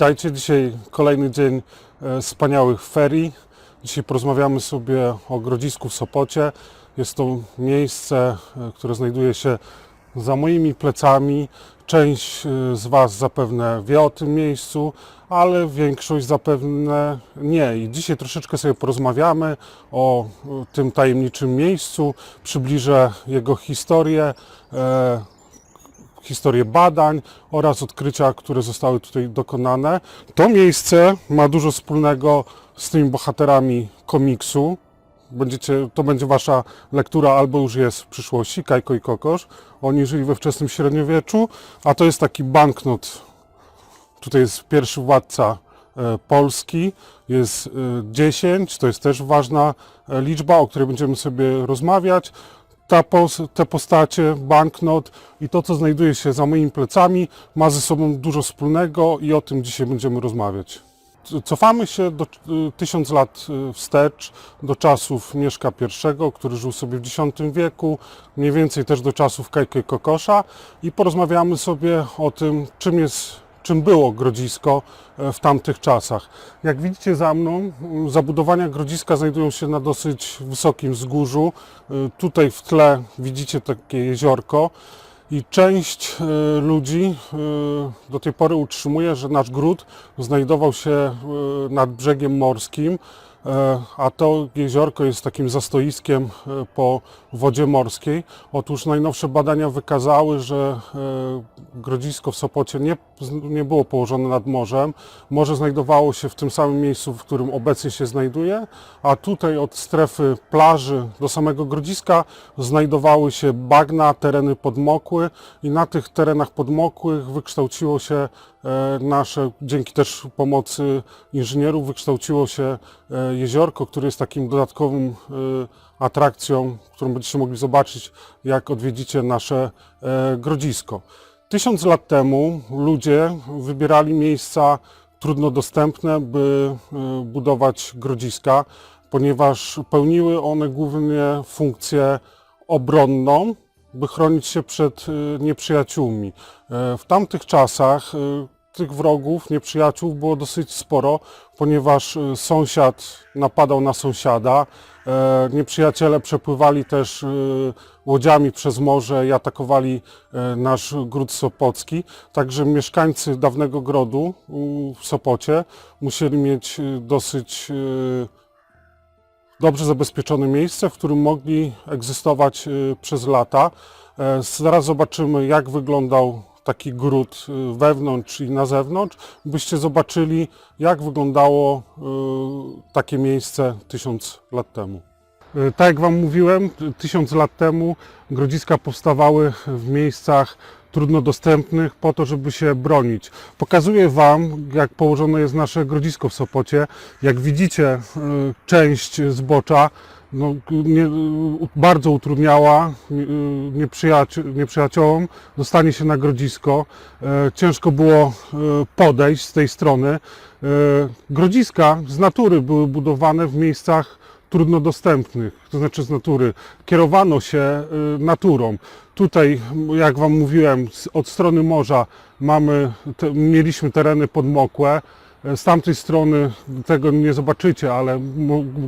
Witajcie, dzisiaj kolejny dzień e, wspaniałych ferii. Dzisiaj porozmawiamy sobie o Grodzisku w Sopocie. Jest to miejsce, e, które znajduje się za moimi plecami. Część e, z Was zapewne wie o tym miejscu, ale większość zapewne nie. I dzisiaj troszeczkę sobie porozmawiamy o tym tajemniczym miejscu, przybliżę jego historię, historię badań oraz odkrycia, które zostały tutaj dokonane. To miejsce ma dużo wspólnego z tymi bohaterami komiksu. Będziecie, to będzie wasza lektura albo już jest w przyszłości, Kajko i Kokosz. Oni żyli we wczesnym średniowieczu, a to jest taki banknot. Tutaj jest pierwszy władca e, Polski, jest e, 10, to jest też ważna e, liczba, o której będziemy sobie rozmawiać ta pos, te postacie, banknot i to, co znajduje się za moimi plecami, ma ze sobą dużo wspólnego i o tym dzisiaj będziemy rozmawiać. Cofamy się do tysiąc lat y, wstecz, do czasów Mieszka I, który żył sobie w X wieku, mniej więcej też do czasów Kajko i Kokosza i porozmawiamy sobie o tym, czym jest czym było Grodzisko e, w tamtych czasach. Jak widzicie za mną, zabudowania Grodziska znajdują się na dosyć wysokim wzgórzu. E, Tutaj w tle widzicie takie jeziorko i część e, ludzi do tej pory utrzymuje, że nasz gród znajdował się nad brzegiem morskim, a to jeziorko jest takim zastoiskiem e, po wodzie morskiej. Otóż najnowsze badania wykazały, że e, Grodzisko w Sopocie nie, nie było położone nad morzem. Morze znajdowało się w tym samym miejscu, w którym obecnie się znajduje, a tutaj od strefy plaży do samego Grodziska znajdowały się bagna, tereny podmokłe i na tych terenach podmokłych wykształciło się e, nasze, dzięki też pomocy inżynierów, wykształciło się e, jeziorko, które jest takim dodatkowym e, atrakcją, którą będziecie mogli zobaczyć, jak odwiedzicie nasze e, grodzisko. Tysiąc lat temu ludzie wybierali miejsca trudno dostępne, by e, budować grodziska, ponieważ pełniły one głównie funkcję obronną, by chronić się przed e, nieprzyjaciółmi. E, W tamtych czasach e, tych wrogów, nieprzyjaciół było dosyć sporo, ponieważ e, sąsiad napadał na sąsiada. E, Nieprzyjaciele przepływali też łodziami przez morze i atakowali e, nasz gród sopocki. Także mieszkańcy dawnego grodu w Sopocie musieli mieć dosyć dobrze zabezpieczone miejsce, w którym mogli egzystować y, przez lata. E, Zaraz zobaczymy, jak wyglądał taki gród y, wewnątrz i na zewnątrz, byście zobaczyli, jak wyglądało y, takie miejsce tysiąc lat temu. E, Tak jak Wam mówiłem, tysiąc lat temu grodziska powstawały w miejscach trudno dostępnych po to, żeby się bronić. Pokazuję Wam, jak położone jest nasze grodzisko w Sopocie. Jak widzicie, e, część zbocza no, nie, bardzo utrudniała nie- nieprzyjaci- nieprzyjaciołom dostanie się na grodzisko. E, Ciężko było e, podejść z tej strony. E, Grodziska z natury były budowane w miejscach trudno dostępnych, to znaczy z natury. Kierowano się y, naturą. Tutaj, jak Wam mówiłem, od strony morza mamy, te, mieliśmy tereny podmokłe. E, Z tamtej strony tego nie zobaczycie, ale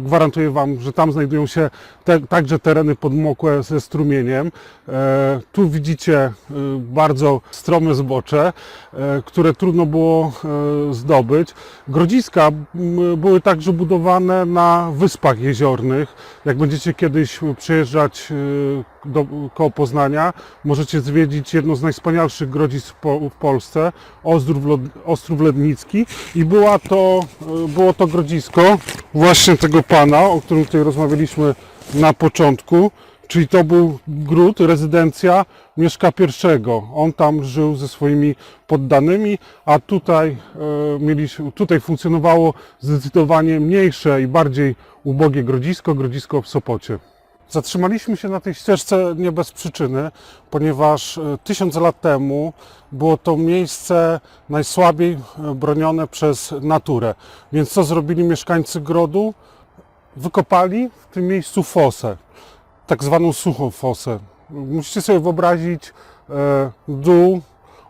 gwarantuję Wam, że tam znajdują się te, także tereny podmokłe ze strumieniem. E, tu widzicie e, bardzo strome zbocze, które trudno było zdobyć. Grodziska były także budowane na wyspach jeziornych. Jak będziecie kiedyś przejeżdżać do, koło Poznania, możecie zwiedzić jedno z najwspanialszych grodzisk w, po, w Polsce, Ostrów, Ostrów Lednicki i była to, e, było to grodzisko właśnie tego pana, o którym tutaj rozmawialiśmy na początku, czyli to był gród, rezydencja Mieszka I. On tam żył ze swoimi poddanymi, a tutaj, e, mieliśmy, tutaj funkcjonowało zdecydowanie mniejsze i bardziej ubogie grodzisko, grodzisko w Sopocie. Zatrzymaliśmy się na tej ścieżce nie bez przyczyny, ponieważ e, tysiąc lat temu było to miejsce najsłabiej e, bronione przez naturę. Więc co zrobili mieszkańcy grodu? Wykopali w tym miejscu fosę, tak zwaną suchą fosę. Musicie sobie wyobrazić e, dół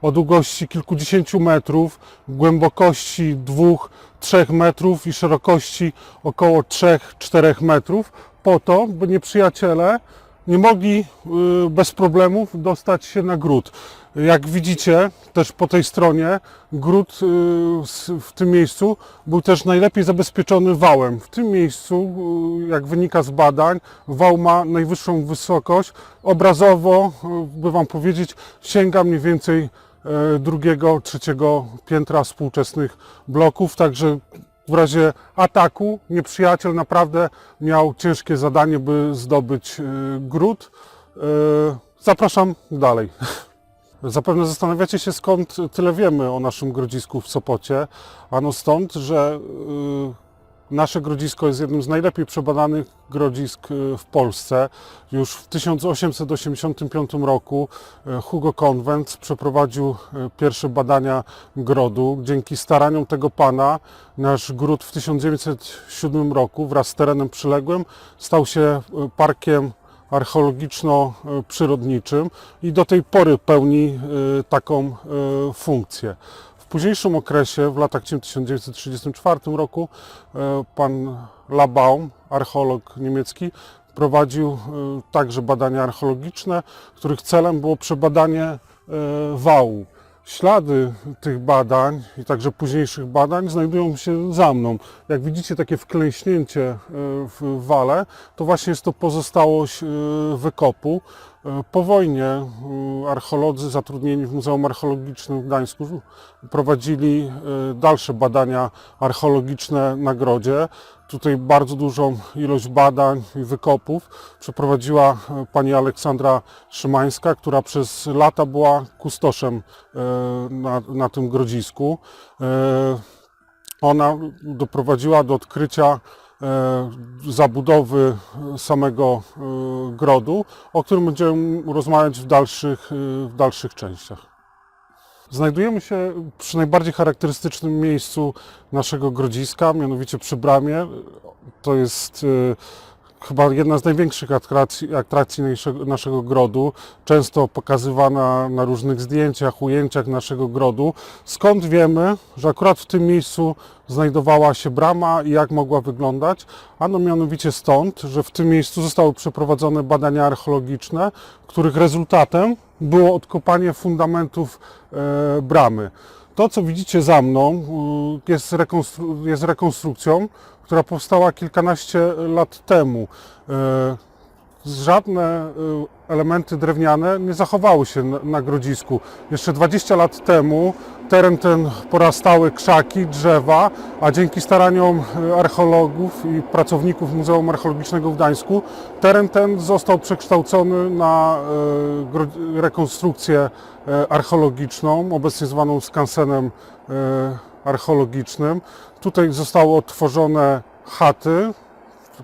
o długości kilkudziesięciu metrów, głębokości dwóch, trzech metrów i szerokości około 3-4 metrów, po to, by nieprzyjaciele nie mogli y, bez problemów dostać się na gród. Jak widzicie, też po tej stronie, gród y, w tym miejscu był też najlepiej zabezpieczony wałem. W tym miejscu, y, jak wynika z badań, wał ma najwyższą wysokość. Obrazowo, by Wam powiedzieć, sięga mniej więcej e, drugiego, trzeciego piętra współczesnych bloków, także w razie ataku nieprzyjaciel naprawdę miał ciężkie zadanie, by zdobyć e, gród. E, Zapraszam dalej. Zapewne zastanawiacie się, skąd tyle wiemy o naszym grodzisku w Sopocie. Ano stąd, że y, nasze grodzisko jest jednym z najlepiej przebadanych grodzisk y, w Polsce. Już w 1885 roku y, Hugo Convent przeprowadził y, pierwsze badania grodu. Dzięki staraniom tego pana nasz gród w 1907 roku wraz z terenem przyległym stał się parkiem archeologiczno-przyrodniczym i do tej pory pełni taką funkcję. Późniejszym okresie, w latach 1934 roku, y, pan Labaum, archeolog niemiecki, prowadził y, także badania archeologiczne, których celem było przebadanie y, wału. Ślady tych badań i także późniejszych badań znajdują się za mną. Jak widzicie takie wklęśnięcie y, w wale, to właśnie jest to pozostałość y, wykopu. Y, Po wojnie archeolodzy zatrudnieni w Muzeum Archeologicznym w Gdańsku prowadzili dalsze badania archeologiczne na grodzie. Tutaj bardzo dużą ilość badań i wykopów przeprowadziła y, pani Aleksandra Szymańska, która przez lata była kustoszem y, na, na tym grodzisku. Y, ona doprowadziła do odkrycia e, zabudowy samego e, grodu, o którym będziemy rozmawiać w dalszych, e, w dalszych częściach. Znajdujemy się przy najbardziej charakterystycznym miejscu naszego grodziska, mianowicie przy bramie. To jest e, chyba jedna z największych atrakcji, atrakcji naszego, naszego grodu, często pokazywana na różnych zdjęciach, ujęciach naszego grodu. Skąd wiemy, że akurat w tym miejscu znajdowała się brama i jak mogła wyglądać? Ano mianowicie stąd, że w tym miejscu zostały przeprowadzone badania archeologiczne, których rezultatem było odkopanie fundamentów e, bramy. To, co widzicie za mną, y, jest, rekonstru- jest rekonstrukcją, która powstała kilkanaście lat temu. Żadne y, elementy drewniane nie zachowały się na, grodzisku. Jeszcze 20 lat temu teren ten porastały krzaki, drzewa, a dzięki staraniom y, archeologów i pracowników Muzeum Archeologicznego w Gdańsku teren ten został przekształcony na y, rekonstrukcję archeologiczną, obecnie zwaną skansenem archeologicznym. Tutaj zostały odtworzone chaty,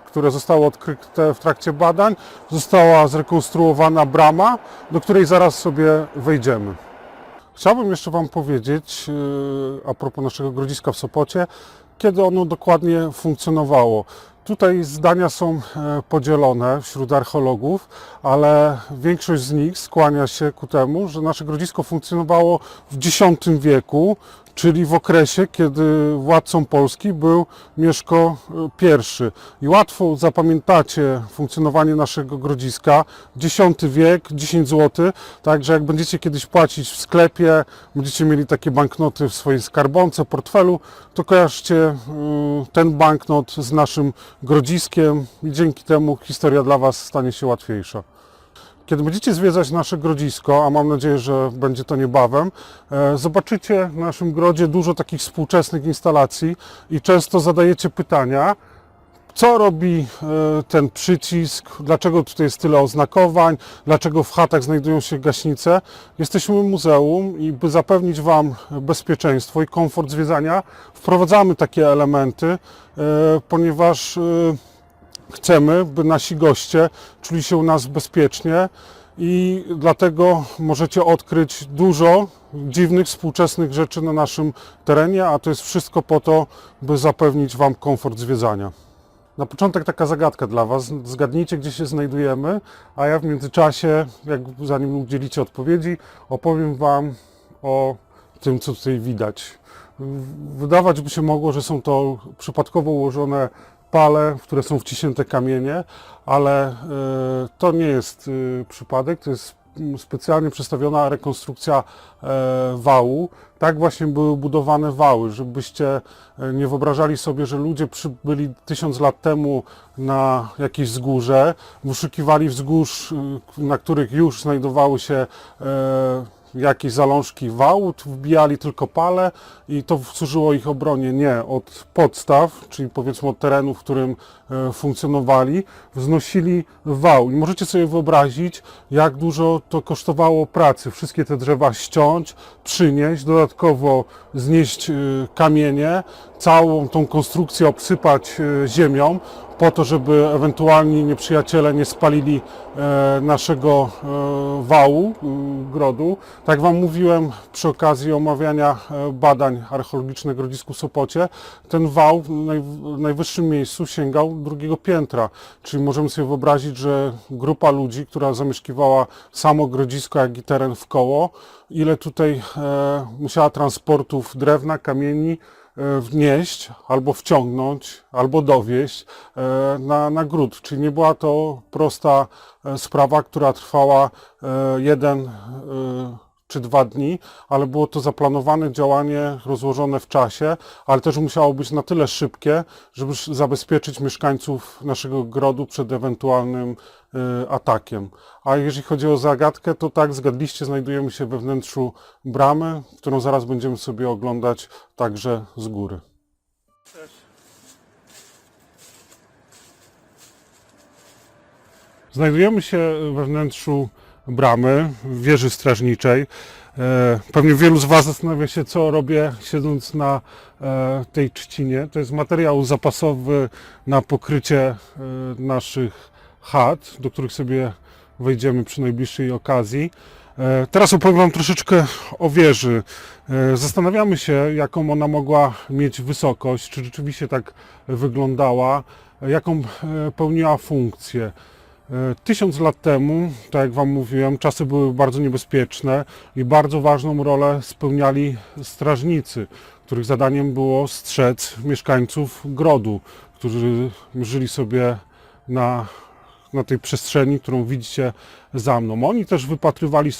które zostały odkryte w trakcie badań, została zrekonstruowana brama, do której zaraz sobie wejdziemy. Chciałbym jeszcze Wam powiedzieć yy, a propos naszego grodziska w Sopocie, kiedy ono dokładnie funkcjonowało. Tutaj zdania są e, podzielone wśród archeologów, ale większość z nich skłania się ku temu, że nasze grodzisko funkcjonowało w X wieku, czyli w okresie, kiedy władcą Polski był Mieszko I. I łatwo zapamiętacie funkcjonowanie naszego grodziska. X wiek, 10 zł, także jak będziecie kiedyś płacić w sklepie, będziecie mieli takie banknoty w swojej skarbonce, portfelu, to kojarzcie y, ten banknot z naszym grodziskiem i dzięki temu historia dla Was stanie się łatwiejsza. Kiedy będziecie zwiedzać nasze grodzisko, a mam nadzieję, że będzie to niebawem, e, zobaczycie w naszym grodzie dużo takich współczesnych instalacji i często zadajecie pytania, co robi e, ten przycisk, dlaczego tutaj jest tyle oznakowań, dlaczego w chatach znajdują się gaśnice. Jesteśmy muzeum i by zapewnić Wam bezpieczeństwo i komfort zwiedzania, wprowadzamy takie elementy, e, ponieważ chcemy, by nasi goście czuli się u nas bezpiecznie i dlatego możecie odkryć dużo dziwnych, współczesnych rzeczy na naszym terenie, a to jest wszystko po to, by zapewnić Wam komfort zwiedzania. Na początek taka zagadka dla Was. Zgadnijcie, gdzie się znajdujemy, a ja w międzyczasie, jak zanim udzielicie odpowiedzi, opowiem Wam o tym, co tutaj widać. Wydawać by się mogło, że są to przypadkowo ułożone pale, w które są wciśnięte kamienie, ale e, to nie jest e, przypadek, to jest mm, specjalnie przedstawiona rekonstrukcja e, wału. Tak właśnie były budowane wały, żebyście nie wyobrażali sobie, że ludzie przybyli tysiąc lat temu na jakieś wzgórze, wyszukiwali wzgórz, na których już znajdowały się jakieś zalążki wału, tu wbijali tylko pale i to służyło ich obronie nie od podstaw, czyli powiedzmy od terenu, w którym e, funkcjonowali, wznosili wał. I możecie sobie wyobrazić, jak dużo to kosztowało pracy. Wszystkie te drzewa ściąć, przynieść, dodatkowo znieść e, kamienie, całą tą konstrukcję obsypać e, ziemią, po to, żeby ewentualni nieprzyjaciele nie spalili e, naszego e, wału, grodu. Tak Wam mówiłem przy okazji omawiania e, badań archeologicznych w Grodzisku Sopocie, ten wał w naj, w najwyższym miejscu sięgał drugiego piętra, czyli możemy sobie wyobrazić, że grupa ludzi, która zamieszkiwała samo Grodzisko, jak i teren wkoło, ile tutaj musiała transportów drewna, kamieni, wnieść, albo wciągnąć, albo dowieść e, na, na gród. Czyli nie była to prosta e, sprawa, która trwała e, jeden e, czy dwa dni, ale było to zaplanowane działanie rozłożone w czasie, ale też musiało być na tyle szybkie, żeby zabezpieczyć mieszkańców naszego grodu przed ewentualnym e, atakiem. A jeżeli chodzi o zagadkę, to tak, zgadliście, znajdujemy się we wnętrzu bramy, którą zaraz będziemy sobie oglądać także z góry. Znajdujemy się we wnętrzu bramy, wieży strażniczej. E, Pewnie wielu z Was zastanawia się, co robię siedząc na e, tej trzcinie. To jest materiał zapasowy na pokrycie e, naszych chat, do których sobie wejdziemy przy najbliższej okazji. Teraz opowiem Wam troszeczkę o wieży. Zastanawiamy się, jaką ona mogła mieć wysokość, czy rzeczywiście tak wyglądała, jaką pełniła funkcję. E, Tysiąc lat temu, tak jak Wam mówiłem, czasy były bardzo niebezpieczne i bardzo ważną rolę spełniali strażnicy, których zadaniem było strzec mieszkańców grodu, którzy żyli sobie na, na tej przestrzeni, którą widzicie za mną. Oni też wypatrywali,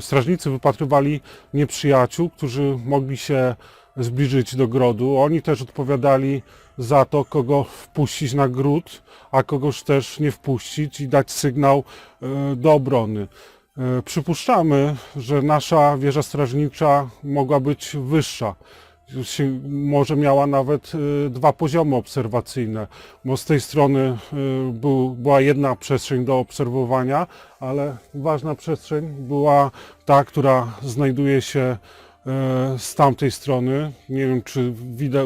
strażnicy wypatrywali nieprzyjaciół, którzy mogli się zbliżyć do grodu. Oni też odpowiadali za to, kogo wpuścić na gród, a kogoś też nie wpuścić i dać sygnał e, do obrony. E, Przypuszczamy, że nasza wieża strażnicza mogła być wyższa. Może miała nawet e, dwa poziomy obserwacyjne, bo z tej strony był, była jedna przestrzeń do obserwowania, ale ważna przestrzeń była ta, która znajduje się z tamtej strony. Nie wiem, czy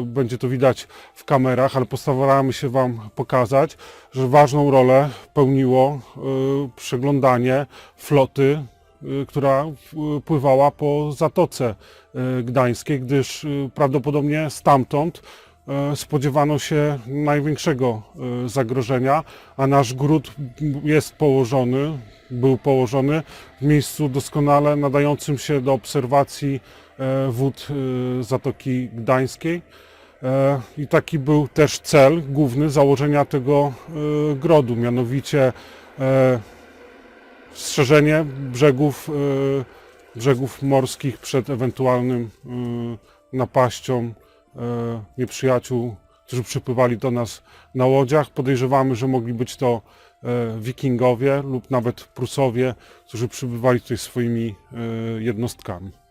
będzie to widać w kamerach, ale postaramy się Wam pokazać, że ważną rolę pełniło e, przeglądanie floty, e, która pływała po Zatoce e, Gdańskiej, gdyż e, prawdopodobnie stamtąd e, spodziewano się największego e, zagrożenia, a nasz gród jest położony, był położony w miejscu doskonale nadającym się do obserwacji e, wód e, Zatoki Gdańskiej. E, I taki był też cel główny założenia tego e, grodu, mianowicie e, strzeżenie brzegów, e, brzegów morskich przed ewentualnym e, napaścią e, nieprzyjaciół, którzy przypływali do nas na łodziach. Podejrzewamy, że mogli być to e, wikingowie lub nawet Prusowie, którzy przybywali tutaj swoimi e, jednostkami.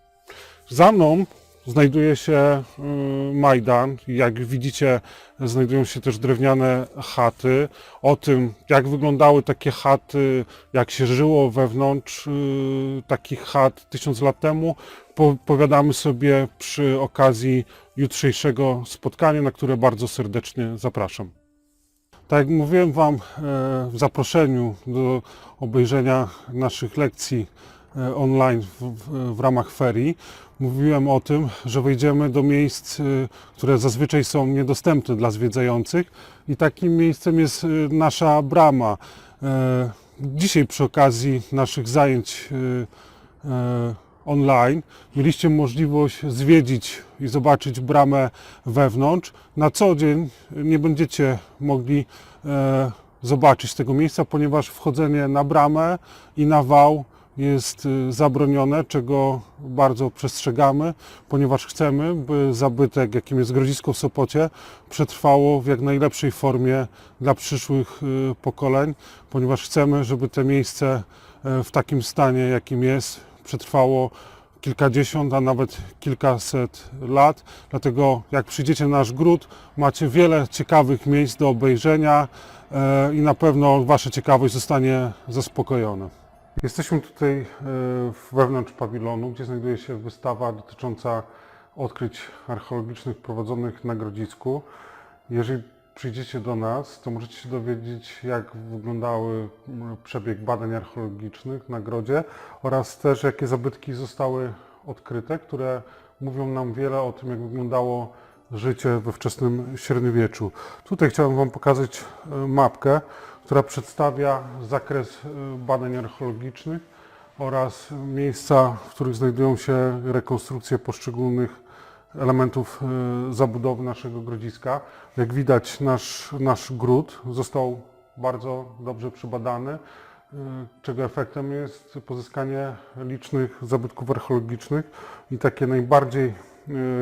Za mną znajduje się y, Majdan. Jak widzicie, znajdują się też drewniane chaty. O tym, jak wyglądały takie chaty, jak się żyło wewnątrz y, takich chat tysiąc lat temu, po- powiadamy sobie przy okazji jutrzejszego spotkania, na które bardzo serdecznie zapraszam. Tak jak mówiłem Wam e, w zaproszeniu do obejrzenia naszych lekcji online w, w, ramach ferii, mówiłem o tym, że wejdziemy do miejsc, e, które zazwyczaj są niedostępne dla zwiedzających i takim miejscem jest e, nasza brama. E, Dzisiaj przy okazji naszych zajęć e, e, online. Mieliście możliwość zwiedzić i zobaczyć bramę wewnątrz. Na co dzień nie będziecie mogli e, zobaczyć tego miejsca, ponieważ wchodzenie na bramę i na wał jest y, zabronione, czego bardzo przestrzegamy, ponieważ chcemy, by zabytek, jakim jest Grodzisko w Sopocie, przetrwało w jak najlepszej formie dla przyszłych y, pokoleń, ponieważ chcemy, żeby to miejsce e, w takim stanie, jakim jest, przetrwało kilkadziesiąt, a nawet kilkaset lat. Dlatego jak przyjdziecie na nasz gród, macie wiele ciekawych miejsc do obejrzenia e, i na pewno Wasza ciekawość zostanie zaspokojona. Jesteśmy tutaj e, wewnątrz pawilonu, gdzie znajduje się wystawa dotycząca odkryć archeologicznych prowadzonych na Grodzisku. Jeżeli przyjdziecie do nas, to możecie się dowiedzieć, jak wyglądały przebieg badań archeologicznych na Grodzie oraz też jakie zabytki zostały odkryte, które mówią nam wiele o tym, jak wyglądało życie we wczesnym średniowieczu. Tutaj chciałem Wam pokazać e, mapkę, która przedstawia zakres e, badań archeologicznych oraz miejsca, w których znajdują się rekonstrukcje poszczególnych elementów e, zabudowy naszego grodziska. Jak widać, nasz, nasz gród został bardzo dobrze przebadany, czego efektem jest pozyskanie licznych zabytków archeologicznych i takie najbardziej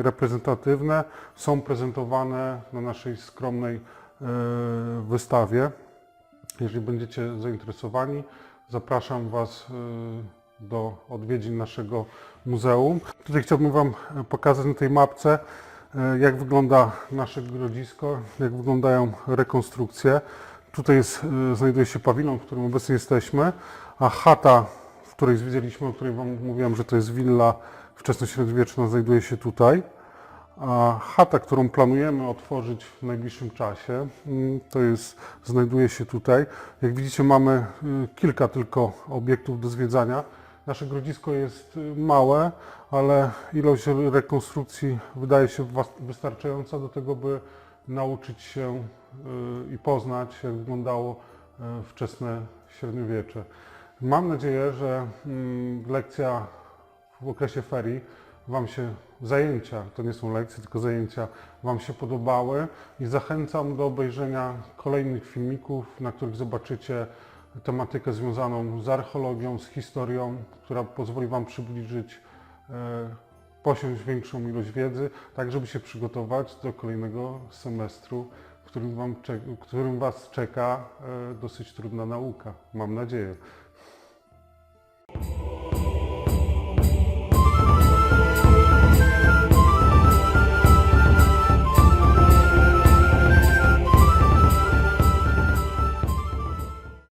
reprezentatywne są prezentowane na naszej skromnej e, wystawie. Jeżeli będziecie zainteresowani, zapraszam Was y, do odwiedzin naszego muzeum. Tutaj chciałbym Wam pokazać na tej mapce, jak wygląda nasze grodzisko, jak wyglądają rekonstrukcje. Tutaj jest, znajduje się pawilon, w którym obecnie jesteśmy, a chata, w której zwiedziliśmy, o której Wam mówiłem, że to jest willa wczesnośredniowieczna, znajduje się tutaj. A chata, którą planujemy otworzyć w najbliższym czasie, mm, to jest, znajduje się tutaj. Jak widzicie, mamy y, kilka tylko obiektów do zwiedzania. Nasze grodzisko jest y, małe, ale ilość rekonstrukcji wydaje się wystarczająca do tego, by nauczyć się y, i poznać, jak wyglądało wczesne średniowiecze. Mam nadzieję, że mm, lekcja w okresie ferii Wam się zajęcia, to nie są lekcje, tylko zajęcia, Wam się podobały i zachęcam do obejrzenia kolejnych filmików, na których zobaczycie tematykę związaną z archeologią, z historią, która pozwoli Wam przybliżyć, e, posiąść większą ilość wiedzy, tak żeby się przygotować do kolejnego semestru, w którym, wam w którym Was czeka e, dosyć trudna nauka, mam nadzieję.